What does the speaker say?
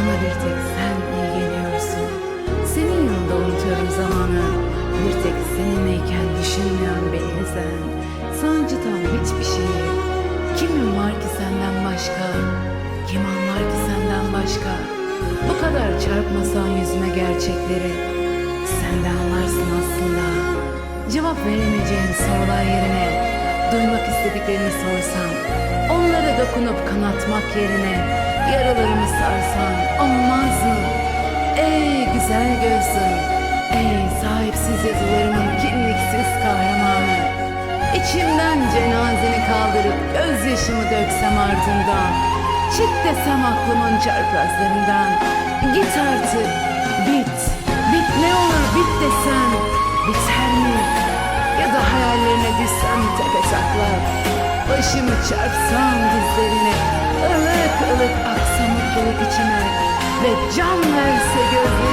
bir tek sen iyi geliyorsun. Senin yanında unutuyorum zamanı. Bir tek seninleyken düşünmüyorum beni üzen. Sancıdan hiçbir şey. Kimin var ki senden başka? Kim anlar ki senden başka? Bu kadar çarpmasan yüzüme gerçekleri. Sen de anlarsın aslında. Cevap veremeyeceğin sorular yerine duymak istediklerini sorsam, onlara dokunup kanatmak yerine yaralarımı sarsan olmaz mı? Ey güzel gözlüm, ey sahipsiz yazılarımın kimliksiz kahramanı. İçimden cenazeni kaldırıp gözyaşımı döksem ardından, çık desem aklımın çarpazlarından, git artık, bit, bit ne olur bit desem, biter mi? Ya da hayallerine düşsem tepe taklak Başımı çarpsam dizlerine ılık ılık aksa mutluluk içime Ve can verse gözlerime